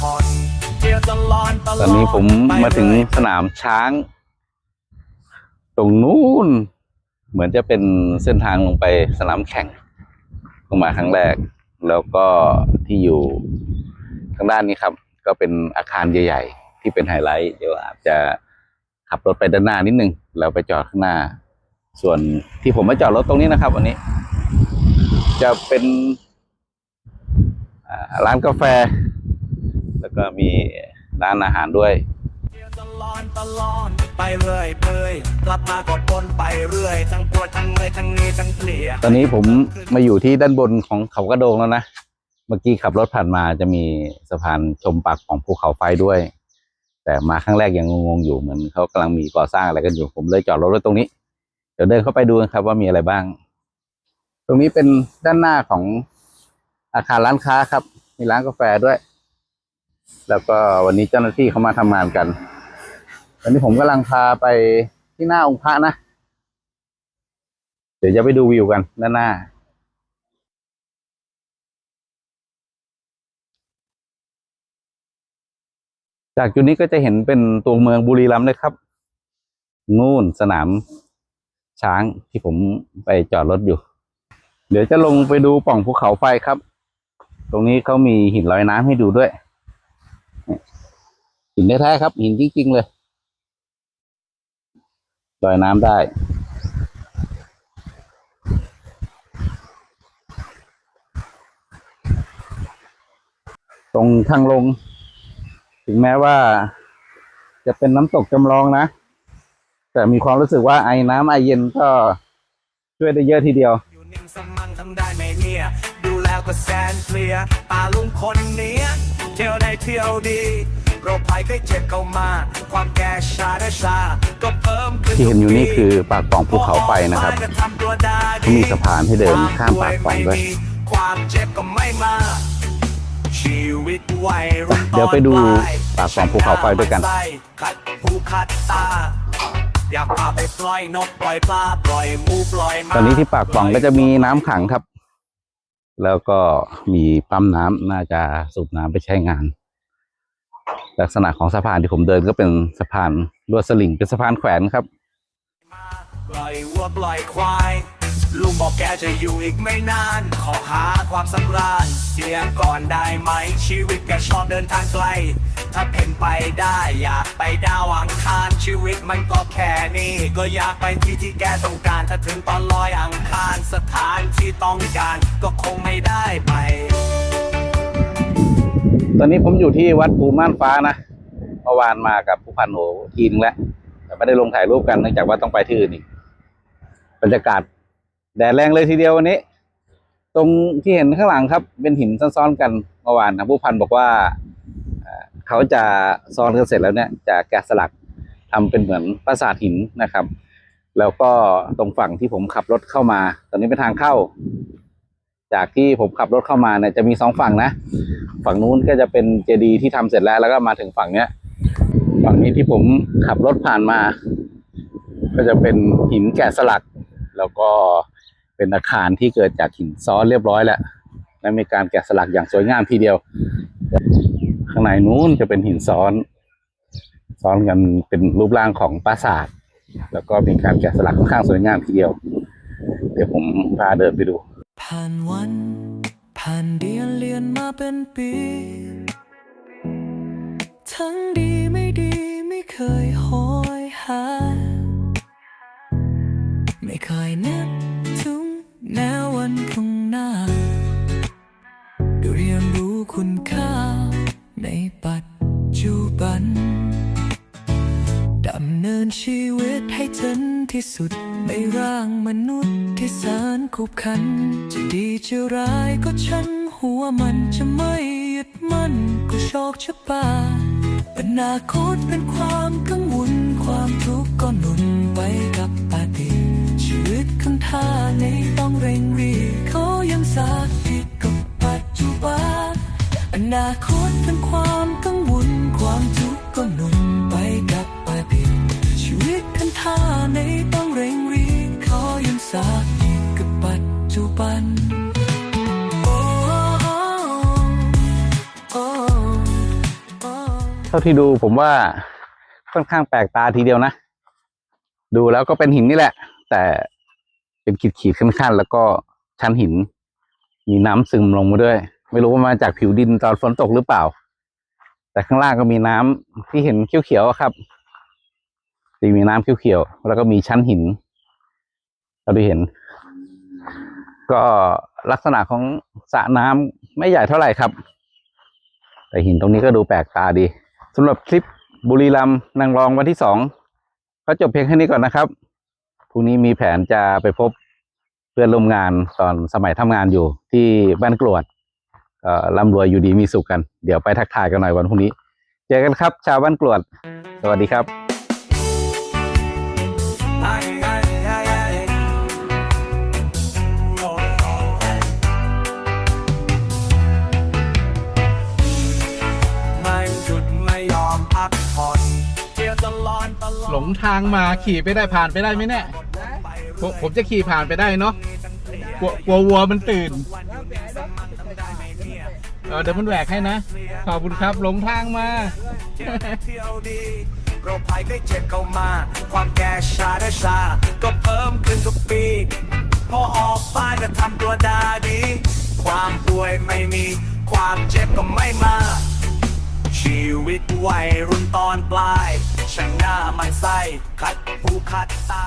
ผ่อนเที่ยวตลอดตลอดตอนนี้ผมมาถึงสนามช้าง ตรงนู้น เหมือนจะเป็นเส้นทางลงไปสนามแข่งลงมาครั้งแรก แล้วก็ที่อยู่ทางด้านนี้ครับ ก็เป็นอาคารใหญ่ๆ ที่เป็นไฮไลท์ เดี๋ยวอาจจะขับรถไปด้านหน้านิดนึงแล้วไปจอดข้างหน้า ส่วนที่ผมมาจอดรถตรงนี้นะครับวันนี้ จะเป็นร้านกาแฟ แล้วก็มีร้านอาหารด้วยเที่ยวตลอดตลอดไปเรื่อยเปื่อยกลับมาก็ปนไปเรื่อยทั้งปวดทั้งเมื่อยทั้งเหนี้ทั้งเพลียตอนนี้ผมมาอยู่ที่ด้านบนของเขากระโดงแล้วนะ เมื่อกี้ขับรถผ่านมาจะมีสะพานชมปากของภูเขาไฟด้วย แต่มาครั้งแรกยังงงๆอยู่เหมือนเขากำลังมีก่อสร้างอะไรกันอยู่ผมเลยจอดรถไว้ตรงนี้ เดี๋ยวเดินเข้าไปดูกันครับว่ามีอะไรบ้าง ตรงนี้เป็นด้านหน้าของอาคารร้านค้าครับ มีร้านกาแฟด้วย แล้วก็วันนี้เจ้าหน้าที่เขามาทำงานกันตอนนี้ผมกำลังพาไปที่หน้าองค์พระนะ เดี๋ยวจะไปดูวิวกันด้านหน้าจากจุดนี้ก็จะเห็นเป็นตัวเมืองบุรีรัมย์เลยครับ นู่นสนามช้างที่ผมไปจอดรถอยู่ เดี๋ยวจะลงไปดูป่องภูเขาไฟครับ ตรงนี้เขามีหินลอยน้ำให้ดูด้วย หินแท้ๆครับ หินจริงๆเลยลอยน้ำได้ ตรงทางลง ถึงแม้ว่า จะเป็นน้ำตกจำลองนะ แต่มีความรู้สึกว่าไอ้น้ำไอเย็นก็ช่วยได้เยอะทีเดียวอยู่นิ่งสมังทำได้ไหมเนี่ยดูแล้วก็แสนเคลียร์ตาลุงคนเนี้ยเที่ยวได้เที่ยวดี โรคภัยไข้เจ็บเข้ามา ความแก่ชาได้ชา ก็เพิ่มขึ้นที่เห็นอยู่นี่คือปากปล่องภูเขาไฟนะครับก็ทำตัวได้ดีเขามีสะพานให้เดินข้ามปากปล่องด้วยความเจ็บก็ไม่มาชีวิตวัยรุ่นเดี๋ยวไปดูตอนลยปากปล่องภูเขาไฟด้วยกันขัดผูขัดตาอยากพาไปปล่อยนกปล่อยปลาปล่อยหมูปล่อยหมาตอนนี้ที่ปากปล่องก็จะมีน้ำขังครับ แล้วก็มีปั๊มน้ำน่าจะสูบน้ำไปใช้งาน ลักษณะของสะพานที่ผมเดินก็เป็นสะพานลวดสลิงเป็นสะพานแขวนครับปล่อยวัวปล่อยควายลุงบอกแกจะอยู่อีกไม่นาน ขอหาความสำราญเสียก่อนได้ไหมชีวิตแกชอบเดินทางไกล ถ้าเป็นไปได้อยากไปดาวอังคารชีวิตมันก็แค่นี้ก็อยากไปที่ที่แกต้องการถ้าถึงตอนลอยอังคารสถานที่ต้องการก็คงไม่ได้ไป ตอนนี้ผมอยู่ที่วัดภูม่านฟ้านะเมื่อวานมากับผู้พันโหทีนึงแล้วแต่ไม่ได้ลงถ่ายรูปกันเนื่องจากว่าต้องไปที่อื่นอีกบรรยากาศแดดแรงเลยทีเดียววันนี้ ตรงที่เห็นข้างหลังครับ เป็นหินซ้อนๆกันเมื่อวานนะผู้พันบอกว่าเอ่อเขาจะซ้อนกันเสร็จแล้วเนี่ยจะแกะสลักทำเป็นเหมือนปราสาทหินนะครับ แล้วก็ตรงฝั่งที่ผมขับรถเข้ามา ตอนนี้เป็นทางเข้า จากที่ผมขับรถเข้ามาเนี่ยจะมีสองฝั่งนะ ฝั่งนู้นก็จะเป็นเจดีย์ที่ทำเสร็จแล้ว แล้วก็มาถึงฝั่งเนี้ย ฝั่งนี้ที่ผมขับรถผ่านมา ก็จะเป็นหินแกะสลัก แล้วก็เป็นอาคารที่เกิดจากหินซ้อนเรียบร้อยแล้วและมีการแกะสลักอย่างสวยงามทีเดียว ข้างในนู้นจะเป็นหินซ้อน ซ้อนกันเป็นรูปร่างของปราสาท แล้วก็มีการแกะสลักค่อนข้างสวยงามทีเดียว เดี๋ยวผมพาเดินไปดู ผ่านวัน ผ่านเดือนเรียนมาเป็นปี ทั้งดีไม่ดีไม่เคยหอยหา ไม่เคยนึกถึงแนววันข้างหน้าด้เรียนรู้คุณค่าในปัจจุบัน นินชีวิตให้ถึงที่สุด ในร่างมนุษย์ที่แสนขบขัน จะดีจะร้ายก็ฉันหัวมันจะไม่ยึดมั่นก็โชคชะตาอนาคตเป็นความกังวลความทุกข์ก็หนุนไปกับอดีตชีวิตข้างท่าในต้องเร่งรีบเขายังสาธิตกับปัจจุบันอนาคตเป็นความ จุบันเท่าที่ดูผมว่าค่อนข้างแปลกตาทีเดียวนะ ดูแล้วก็เป็นหินนี่แหละ แต่เป็นขีดขีดๆขั้นๆแล้วก็ชั้นหิน มีน้ำซึมลงมาด้วย ไม่รู้ว่ามาจากผิวดินตอนฝนตกหรือเปล่า แต่ข้างล่างก็มีน้ำที่เห็นเขียวๆครับจะมีน้ำเขียวๆแล้วก็มีชั้นหินเราได้เห็น ก็ลักษณะของสระน้ำไม่ใหญ่เท่าไหร่ครับ แต่หินตรงนี้ก็ดูแปลกตาดีสำหรับคลิปบุรีรัมย์นางรองวันที่สองก็จบเพียงแค่นี้ก่อนนะครับพรุ่งนี้มีแผนจะไปพบเพื่อนร่วมงานตอนสมัยทำงานอยู่ที่บ้านกรวดก็ร่ำรวยอยู่ดีมีสุขกัน เดี๋ยวไปทักทายกันหน่อยวันพรุ่งนี้ เจอกันครับ ชาวบ้านกรวด สวัสดีครับ หลงทางมาขี่ไปได้ผ่านไปได้ไหมเนี่ยผมผมจะขี่ผ่านไปได้เนาะกลัวกลัววัวมันตื่นเออเดี๋ยวมันแหวกให้นะ ขอบคุณครับหลงทางมาเที่ยวดีโรคภัยไข้เจ็บเข้ามา ความแก่ชาได้ชา ก็เพิ่มขึ้นทุกปี พอออกบ้านก็ทำตัวดาดี ความป่วยไม่มี ความเจ็บก็ไม่มา ชีวิตวัยรุ่นตอนปลาย ช่งหน้ามันไส้คัดผู้คัดตา